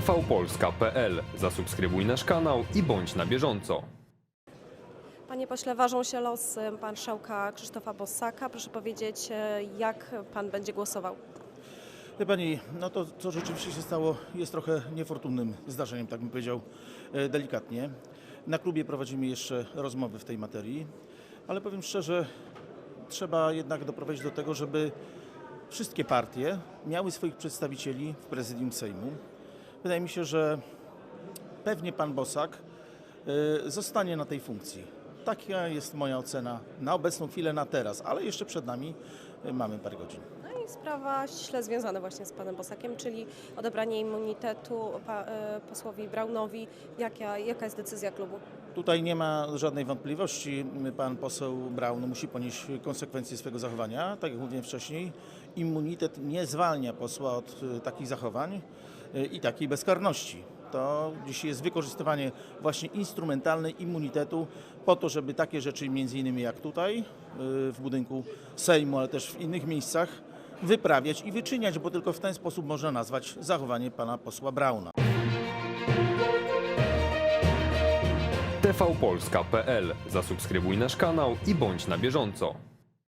tvpolska.pl. Zasubskrybuj nasz kanał i bądź na bieżąco. Panie pośle, ważą się losy marszałka Krzysztofa Bossaka. Proszę powiedzieć, e, jak pan będzie głosował? Wie Pani, no to co rzeczywiście się stało jest trochę niefortunnym zdarzeniem, tak bym powiedział e, delikatnie. Na klubie prowadzimy jeszcze rozmowy w tej materii, ale powiem szczerze, trzeba jednak doprowadzić do tego, żeby wszystkie partie miały swoich przedstawicieli w prezydium Sejmu. Wydaje mi się, że pewnie pan Bosak e, zostanie na tej funkcji. Taka jest moja ocena na obecną chwilę, na teraz, ale jeszcze przed nami mamy parę godzin. No i sprawa ściśle związana właśnie z panem Bossakiem, czyli odebranie immunitetu pa, e, posłowi Braunowi. Jaka, jaka jest decyzja klubu? Tutaj nie ma żadnej wątpliwości. Pan poseł Braun musi ponieść konsekwencje swojego zachowania. Tak jak mówiłem wcześniej, immunitet nie zwalnia posła od e, takich zachowań e, i takiej bezkarności. To dzisiaj jest wykorzystywanie właśnie instrumentalnej immunitetu po to, żeby takie rzeczy między innymi jak tutaj w budynku Sejmu, ale w innych miejscach wyprawiać i wyczyniać, bo tylko w ten sposób można nazwać zachowanie pana posła Brauna. tvpolska.pl. Zasubskrybuj nasz kanał i bądź na bieżąco.